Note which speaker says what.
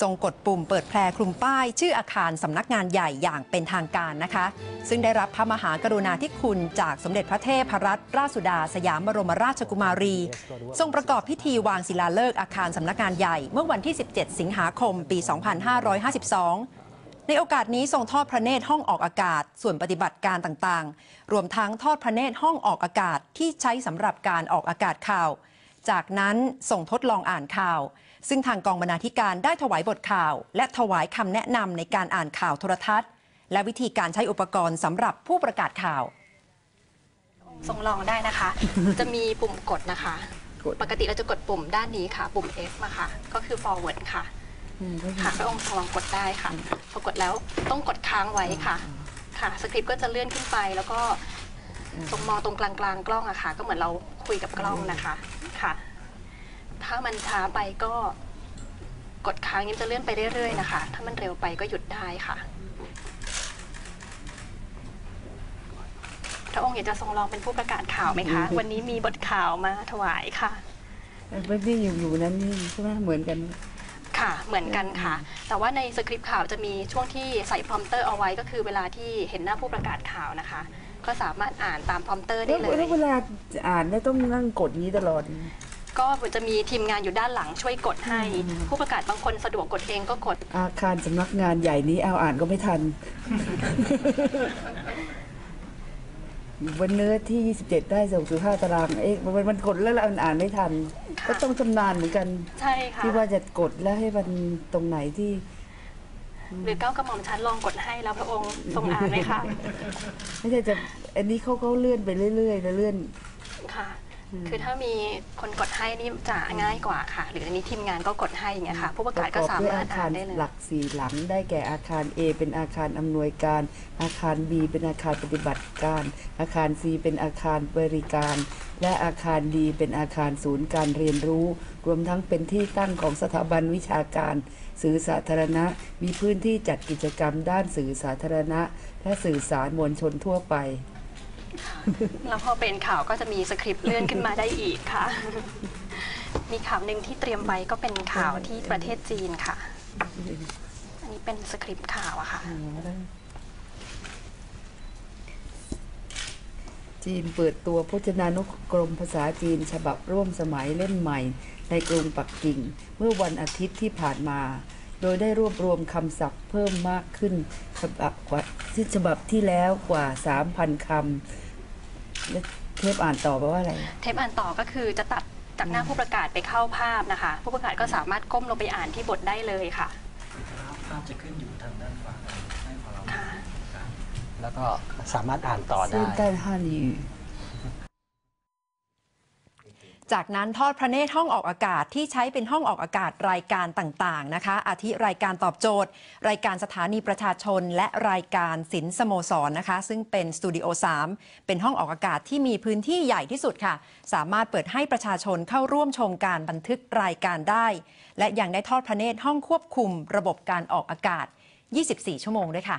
Speaker 1: ทรงกดปุ่มเปิดแพรคลุมป้าย ชื่ออาคารสำนักงานใหญ่อย่างเป็นทางการนะคะ ซึ่งได้รับพระมหากรุณาธิคุณจากสมเด็จพระเทพรัตนราชสุดาสยามบรมราชกุมารี ทรงประกอบพิธีวางศิลาฤกษ์อาคารสำนักงานใหญ่ เมื่อวันที่ 17 สิงหาคม ปี 2552 ในโอกาสนี้ทรงทอดพระเนตรห้องออกอากาศ ส่วนปฏิบัติการต่างๆ รวมทั้งทอดพระเนตรห้องออกอากาศที่ใช้สำหรับการออกอากาศข่าว จากนั้นส่งทดลองอ่านข่าว ซึ่งทางกองบรรณาธิการได้ถวายบทข่าว และถวายคำแนะนำในการอ่านข่าวโทรทัศน์ และวิธีการใช้อุปกรณ์สำหรับผู้ประกาศข่าว
Speaker 2: ทรงลองได้นะคะ จะมีปุ่มกดนะคะ
Speaker 3: กด
Speaker 2: ปกติเราจะกดปุ่มด้านนี้ค่ะ ปุ่ม F มาค่ะ ก็คือ forward ค่ะ ค่ะพระองค์ทรงลองกดได้ค่ะพอกดแล้วต้องกดค้างไว้ค่ะ ค่ะสคริปต์ก็จะเลื่อนขึ้นไปแล้วก็ตรงมองตรงกลางกลางๆกล้องอะค่ะ ก็เหมือนเราคุยกับกล้องนะคะค่ะ ถ้ามันช้าไปก็กดค้างนี้จะเลื่อนไปเรื่อยๆนะคะ ถ้ามันเร็วไปก็หยุดได้ค่ะพระองค์อยากจะทรงลองเป็นผู้ประกาศข่าวไหมคะ วันนี้มีบทข่าวมาถวายค่ะ
Speaker 3: ไม่ได้อยู่อยู่นั้นนี่ใช่ไหมเหมือนกัน
Speaker 2: ค่ะ เหมือนกันค่ะ แต่ว่าในสคริปต์ข่าวจะมีช่วงที่ใส่พรอมเตอร์เอาไว้ก็คือเวลาที่เห็นหน้าผู้ประกาศข่าวนะคะ ก็สามารถอ่านตามพรอมเตอร์
Speaker 3: แล้
Speaker 2: ได้
Speaker 3: ว
Speaker 2: เลย
Speaker 3: แล้วเวลาอ่านเนี่ยต้องนั่งกดอย่างนี้ตลอด
Speaker 2: ก็จะมีทีมงานอยู่ด้านหลังช่วยกดให้ ผู้ประกาศบางคนสะดวกกดเองก็กด
Speaker 3: อาคารสำนักงานใหญ่นี้เอาอ่านก็ไม่ทันอยู่ บนเนื้อที่ 27 ได้ส่งสู่5ตาราง เอ๊ะมันมันกดแล้วเราอ่านไม่ทัน
Speaker 2: ค่ะ
Speaker 3: ก็ต้องชำนาญเหมือนกัน
Speaker 2: ใช่ค่ะ
Speaker 3: ที่ว่าจะกดแล้วให้มันตรงไหนที่
Speaker 2: หรือเก้ากระหม่อมชั้นลองกดให้แล้วพระองค์ทรงอ่านไหมคะ
Speaker 3: ไม่ใช่จะ อันนี้เขาเขาเลื่อนไปเรื่อยๆแล้วเลื่อน
Speaker 2: ค่ะ คือถ้ามีคนกดให้นี่จะง่ายกว่าค่ะ หรืออันนี้ทีมงานก็กดให้อย่างเงี้ยค่ะ ผู้ประกาศก็สามารถ
Speaker 3: ประอบด้วยอา
Speaker 2: อ่า
Speaker 3: คานร
Speaker 2: ได้เลย
Speaker 3: หลักสี่หลังได้แก่อาคาร A เป็นอาคารอำนวยการ อาคาร B เป็นอาคารปฏิบัติการ อาคาร C เป็นอาคารบริการ และอาคาร D เป็นอาคารศูนย์การเรียนรู้ รวมทั้งเป็นที่ตั้งของสถาบันวิชาการ สื่อสาธารณะ มีพื้นที่จัดกิจกรรมด้านสื่อสาธารณะ และสื่อสารมวลชนทั่วไป
Speaker 2: แล้วพอเป็นข่าวก็จะมีสคริปต์เลื่อนขึ้นมาได้อีกค่ะ มีข่าวหนึ่งที่เตรียมไว้ก็เป็นข่าวที่ประเทศจีนค่ะ อันนี้เป็นสคริปต์ข่าวอะค่ะ
Speaker 3: จีนเปิดตัวพจนานุกรมภาษาจีน ฉบับร่วมสมัยเล่มใหม่ ในกรุงปักกิ่ง เมื่อวันอาทิตย์ที่ผ่านมา โดยได้รวบรวมคำศัพท์เพิ่มมากขึ้นฉบับกว่าที่ฉบับที่แล้วกว่า 3,000คำ เทปอ่านต่อไปว่าอะไร
Speaker 2: เทปอ่านต่อก็คือจะตัดจากหน้าผู้ประกาศไปเข้าภาพนะคะ ผู้ประกาศก็สามารถก้มลงไปอ่านที่บทได้เลยค่ะ
Speaker 4: ภาพจะขึ้นอยู่ทางด้านขวาให้ของเรา
Speaker 2: ค่ะ
Speaker 4: แล้วก็สามารถอ่านต่อ
Speaker 3: ซึ่
Speaker 4: ได้
Speaker 3: งใต้ห้านี
Speaker 1: จากนั้นทอดพระเนตรห้องออกอากาศที่ใช้เป็นห้องออกอากาศรายการต่างๆนะคะ อาทิรายการตอบโจทย์ รายการสถานีประชาชน และรายการศิลสโมสรนะคะ ซึ่งเป็นสตูดิโอ3เป็นห้องออกอากาศที่มีพื้นที่ใหญ่ที่สุดค่ะ สามารถเปิดให้ประชาชนเข้าร่วมชมการบันทึกรายการได้ และยังได้ทอดพระเนตรห้องควบคุม ระบบการออกอากาศ 24 ชั่วโมงด้วยค่ะ